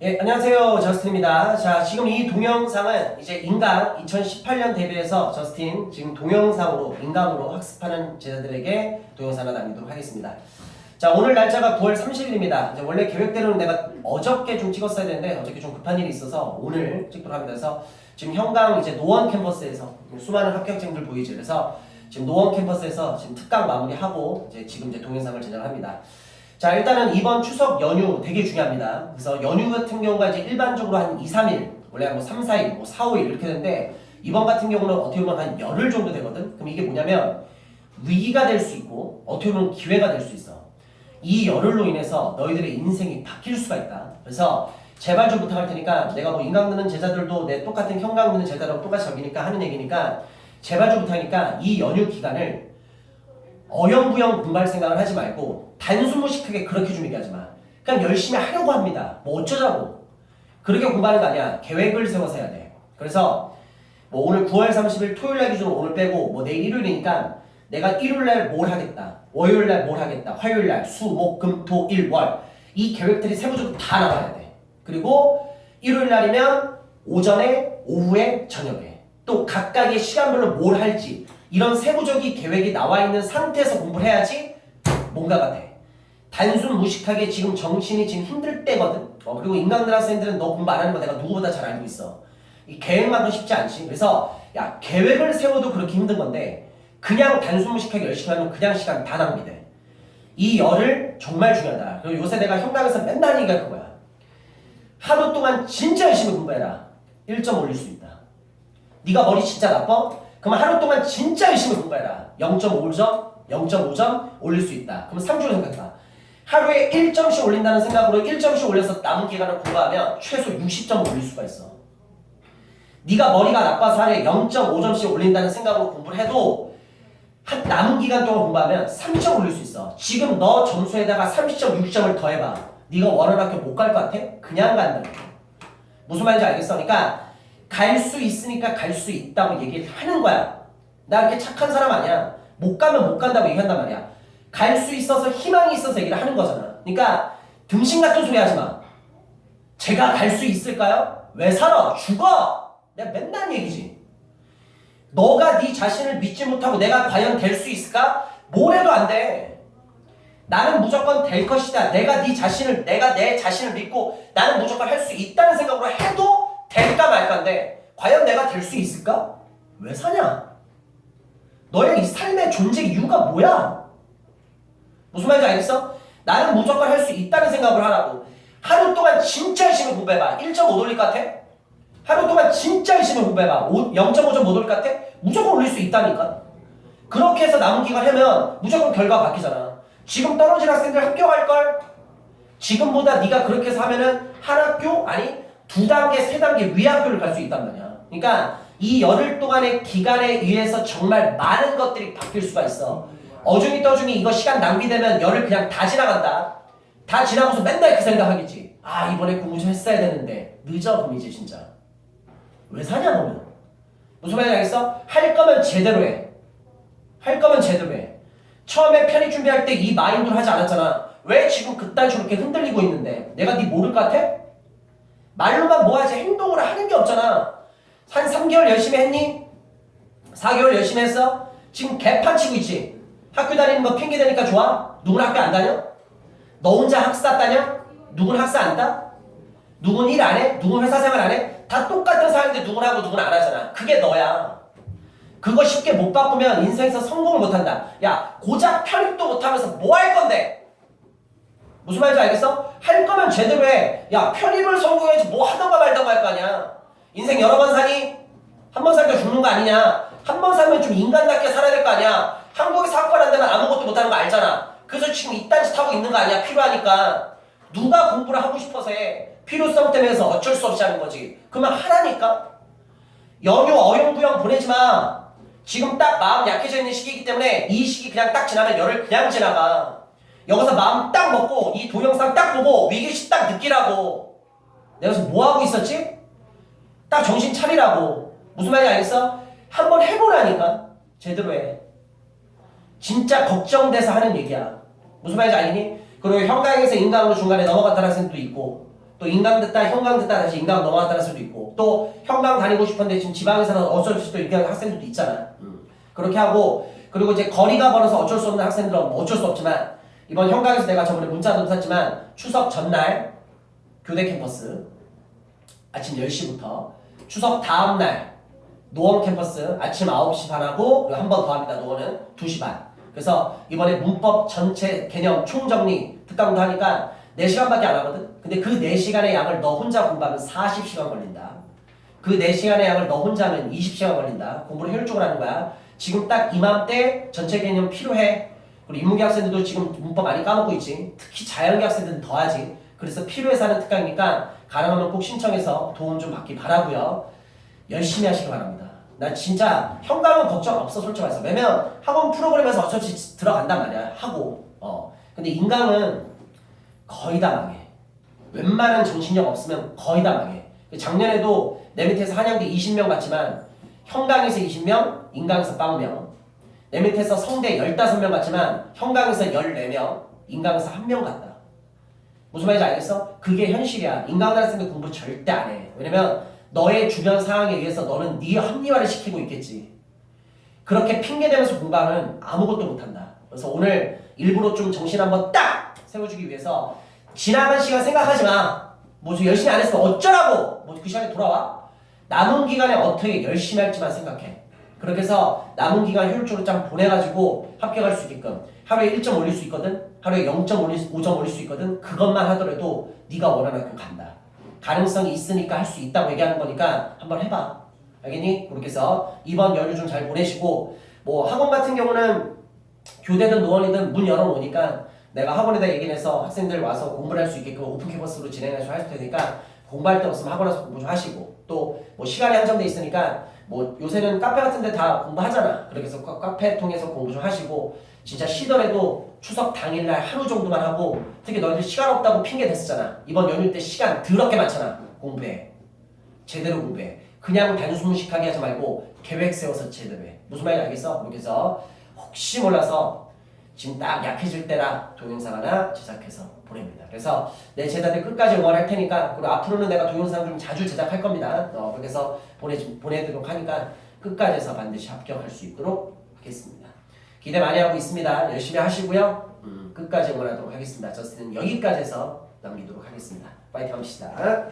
예, 안녕하세요. 저스틴입니다. 자, 지금 이 동영상은 이제 인강 2018년 대비해서 저스틴 지금 동영상으로, 인강으로 학습하는 제자들에게 동영상을 남기도록 하겠습니다. 자, 오늘 날짜가 9월 30일입니다. 이제 원래 계획대로는 내가 어저께 좀 찍었어야 되는데 어저께 좀 급한 일이 있어서 오늘 찍도록 합니다. 그래서 지금 현강 이제 노원 캠퍼스에서 수많은 합격생들 보이죠. 그래서 지금 노원 캠퍼스에서 지금 특강 마무리하고 이제 지금 이제 동영상을 제작합니다. 자, 일단은 이번 추석 연휴 되게 중요합니다. 그래서 연휴 같은 경우가 이제 일반적으로 한 2, 3일, 원래 뭐 3, 4일, 뭐 4, 5일 이렇게 되는데 이번 같은 경우는 어떻게 보면 한 열흘 정도 되거든? 그럼 이게 뭐냐면 위기가 될 수 있고 어떻게 보면 기회가 될 수 있어. 이 열흘로 인해서 너희들의 인생이 바뀔 수가 있다. 그래서 제발 좀 부탁할 테니까 내가 뭐 인강 듣는 제자들도 내 똑같은 형강 듣는 제자랑 똑같이 적이니까 하는 얘기니까 제발 좀 부탁하니까 이 연휴 기간을 어영부영 공부할 생각을 하지 말고 단순무식하게 그렇게 좀 얘기하지 마. 그냥 열심히 하려고 합니다. 뭐 어쩌자고. 그렇게 공부하는 거 아니야. 계획을 세워서 해야 돼. 그래서 뭐 오늘 9월 30일 토요일 날 기준으로 오늘 빼고 뭐 내일 일요일이니까 내가 일요일 날 뭘 하겠다. 월요일 날 뭘 하겠다. 화요일 날 수, 목, 금, 토, 일, 월. 이 계획들이 세부적으로 다 나와야 돼. 그리고 일요일 날이면 오전에, 오후에, 저녁에. 또 각각의 시간별로 뭘 할지 이런 세부적인 계획이 나와 있는 상태에서 공부를 해야지 뭔가가 돼. 단순 무식하게 지금 정신이 지금 힘들 때거든. 어, 그리고 인강들 학생들은 너 공부 안 하는 거 내가 누구보다 잘 알고 있어. 이 계획만도 쉽지 않지. 그래서 야 계획을 세워도 그렇게 힘든 건데 그냥 단순 무식하게 열심히 하면 그냥 시간 다 낭비돼. 이 열을 정말 중요하다. 그리고 요새 내가 현강에서 맨날 얘기할 그거야. 하루 동안 진짜 열심히 공부해라. 1점 올릴 수 있다. 네가 머리 진짜 나빠? 그럼 하루 동안 진짜 열심히 공부해라. 0.5점, 0.5점 올릴 수 있다. 그럼 3주를 생각해봐. 하루에 1점씩 올린다는 생각으로 1점씩 올려서 남은 기간을 공부하면 최소 60점 올릴 수가 있어. 네가 머리가 나빠서 하루에 0.5점씩 올린다는 생각으로 공부를 해도 한 남은 기간 동안 공부하면 3점 올릴 수 있어. 지금 너 점수에다가 30점, 60점을 더해봐. 네가 원하는 학교 못 갈 것 같아? 그냥 간다. 무슨 말인지 알겠어? 그러니까 갈 수 있으니까 갈 수 있다고 얘기를 하는 거야. 나 이렇게 착한 사람 아니야. 못 가면 못 간다고 얘기한단 말이야. 갈 수 있어서 희망이 있어서 얘기를 하는 거잖아. 그러니까 등신 같은 소리 하지 마. 제가 갈 수 있을까요? 왜 살아? 죽어! 내가 맨날 얘기지. 너가 네 자신을 믿지 못하고 내가 과연 될 수 있을까? 뭘 해도 안 돼. 나는 무조건 될 것이다. 내가 네 자신을 내가 내 자신을 믿고 나는 무조건 할 수 있다는 생각으로 해도 될까 말까인데 과연 내가 될 수 있을까? 왜 사냐? 너의 이 삶의 존재 이유가 뭐야? 무슨 말인지 알겠어? 나는 무조건 할 수 있다는 생각을 하라고. 하루 동안 진짜 열심히 공부해봐. 1.5 돌릴 것 같아? 하루 동안 진짜 열심히 공부해봐. 0.5점 못 올릴 것 같아? 무조건 올릴 수 있다니까. 그렇게 해서 남은 기간 하면 무조건 결과 바뀌잖아. 지금 떨어진 학생들 합격할걸? 지금보다 네가 그렇게 해서 하면은 한 학교 아니 두 단계 세 단계 위 학교를 갈 수 있단 말이야. 그러니까 이 열흘 동안의 기간에 의해서 정말 많은 것들이 바뀔 수가 있어. 어중이 떠중이 이거 시간 낭비되면 열흘 그냥 다 지나간다. 다 지나고서 맨날 그 생각하겠지. 아 이번에 공부 좀 했어야 되는데 늦어 이제 진짜. 왜 사냐 너는? 무슨 말인지 알겠어? 할 거면 제대로 해. 할 거면 제대로 해. 처음에 편입 준비할 때 이 마인드로 하지 않았잖아. 왜 지금 그딴 저렇게 흔들리고 있는데? 내가 네 모를 것 같아? 말로만 뭐하지 행동으로 하는 게 없잖아. 한 3개월 열심히 했니? 4개월 열심히 했어? 지금 개판 치고 있지? 학교 다니는 거 핑계 대니까 좋아? 누군 학교 안 다녀? 너 혼자 학사 다녀? 누군 학사 안 다? 누군 일 안 해? 누군 회사 생활 안 해? 다 똑같은 사람인데 누군 하고 누군 안 하잖아. 그게 너야. 그거 쉽게 못 바꾸면 인생에서 성공을 못 한다. 야, 고작 편입도 못 하면서 뭐 할 건데? 무슨 말인지 알겠어? 할 거면 제대로 해. 야, 편입을 성공해야지 뭐 하던가 말던가 할 거 아니야. 인생 여러 번 사니? 한 번 살다 죽는 거 아니냐? 한 번 살면 좀 인간답게 살아야 될 거 아니야? 한국에서 학벌 안 되면 아무것도 못 하는 거 알잖아. 그래서 지금 이딴 짓 하고 있는 거 아니야? 필요하니까. 누가 공부를 하고 싶어서 해? 필요성 때문에 어쩔 수 없이 하는 거지. 그러면 하라니까? 연휴 어영부영 보내지 마. 지금 딱 마음 약해져 있는 시기이기 때문에 이 시기 그냥 딱 지나면 열흘 그냥 지나가. 여기서 마음 딱 먹고 이 동영상 딱 보고 위기시 딱 느끼라고. 내가 지금 뭐 하고 있었지? 딱 정신 차리라고. 무슨 말인지 알겠어? 한번 해보라니까. 제대로 해. 진짜 걱정돼서 하는 얘기야. 무슨 말인지 알겠니? 그리고 현강에서 인강으로 중간에 넘어갔다는 학생도 있고 또 인강 듣다 형강 듣다 다시 인강 넘어갔다는 수도 있고 또 형강 다니고 싶은데 지금 지방에서는 어쩔 수 없이 있는 학생들도 있잖아. 음. 그렇게 하고 그리고 이제 거리가 멀어서 어쩔 수 없는 학생들은 뭐 어쩔 수 없지만 이번 형강에서 내가 저번에 문자도 썼지만 추석 전날 교대 캠퍼스 아침 10시부터 추석 다음 날 노원 캠퍼스 아침 9시 반하고 한 번 더 합니다. 노원은 2시 반. 그래서 이번에 문법 전체 개념 총정리 특강도 하니까 4시간밖에 안 하거든. 근데 그 4시간의 양을 너 혼자 공부하면 40시간 걸린다. 그 4시간의 양을 너 혼자 하면 20시간 걸린다. 공부를 효율적으로 하는 거야. 지금 딱 이맘때 전체 개념 필요해. 그리고 인문계 학생들도 지금 문법 많이 까먹고 있지. 특히 자연계 학생들은 더하지. 그래서 필요해서 하는 특강이니까 가능하면 꼭 신청해서 도움 좀 받기 바라고요. 열심히 하시기 바랍니다. 나 진짜 현강은 걱정 없어 솔직히 말해서 왜냐면 학원 프로그램에서 어차피 들어간단 말이야 하고 어 근데 인강은 거의 다 망해 웬만한 정신력 없으면 거의 다 망해 작년에도 내 밑에서 한양대 20명 갔지만 현강에서 20명 인강에서 40명 내 밑에서 성대 15명 갔지만 현강에서 14명 인강에서 1명 갔다 무슨 말인지 알겠어? 그게 현실이야. 인간학생들 공부 절대 안 해. 왜냐면 너의 주변 상황에 의해서 너는 네 합리화를 시키고 있겠지. 그렇게 핑계대면서 공부하면 아무것도 못한다. 그래서 오늘 일부러 좀 정신 한번 딱 세워주기 위해서 지나간 시간 생각하지 마. 뭐 열심히 안 했으면 어쩌라고. 뭐 그 시간에 돌아와. 남은 기간에 어떻게 열심히 할지만 생각해. 그렇게 해서 남은 기간 효율적으로 짱 보내가지고 합격할 수 있게끔 하루에 1점 올릴 수 있거든? 하루에 0점 올릴 수, 5점 올릴 수 있거든? 그것만 하더라도 네가 원하는 만큼 간다. 가능성이 있으니까 할 수 있다고 얘기하는 거니까 한번 해봐. 알겠니? 그렇게 해서 이번 연휴 좀 잘 보내시고 뭐 학원 같은 경우는 교대든 노원이든 문 열어놓으니까 내가 학원에다 얘기해서 학생들 와서 공부를 할 수 있게끔 오픈 캠퍼스로 진행해서 할 테니까 공부할 때 없으면 학원에서 공부 좀 하시고 또 뭐 시간이 한정돼 있으니까 뭐 요새는 카페 같은 데 다 공부하잖아. 카- 카페 통해서 공부 좀 하시고 진짜 쉬더라도 추석 당일날 하루 정도만 하고 특히 너희들 시간 없다고 핑계 댔었잖아. 이번 연휴 때 시간 더럽게 많잖아. 공부해. 제대로 공부해. 그냥 단순무식하게 하지 말고 계획 세워서 제대로 해. 무슨 말인지 알겠어? 해서 혹시 몰라서 지금 딱 약해질 때라 동영상 하나 제작해서 보냅니다. 그래서 내 제자들 끝까지 응원할 테니까 그리고 앞으로는 내가 동영상 좀 자주 제작할 겁니다. 어, 해서 보내 보내도록 하니까 끝까지 해서 반드시 합격할 수 있도록 하겠습니다. 기대 많이 하고 있습니다. 열심히 하시고요. 음, 끝까지 응원하도록 하겠습니다. 저스틴은 여기까지 해서 남기도록 하겠습니다. 파이팅 합시다.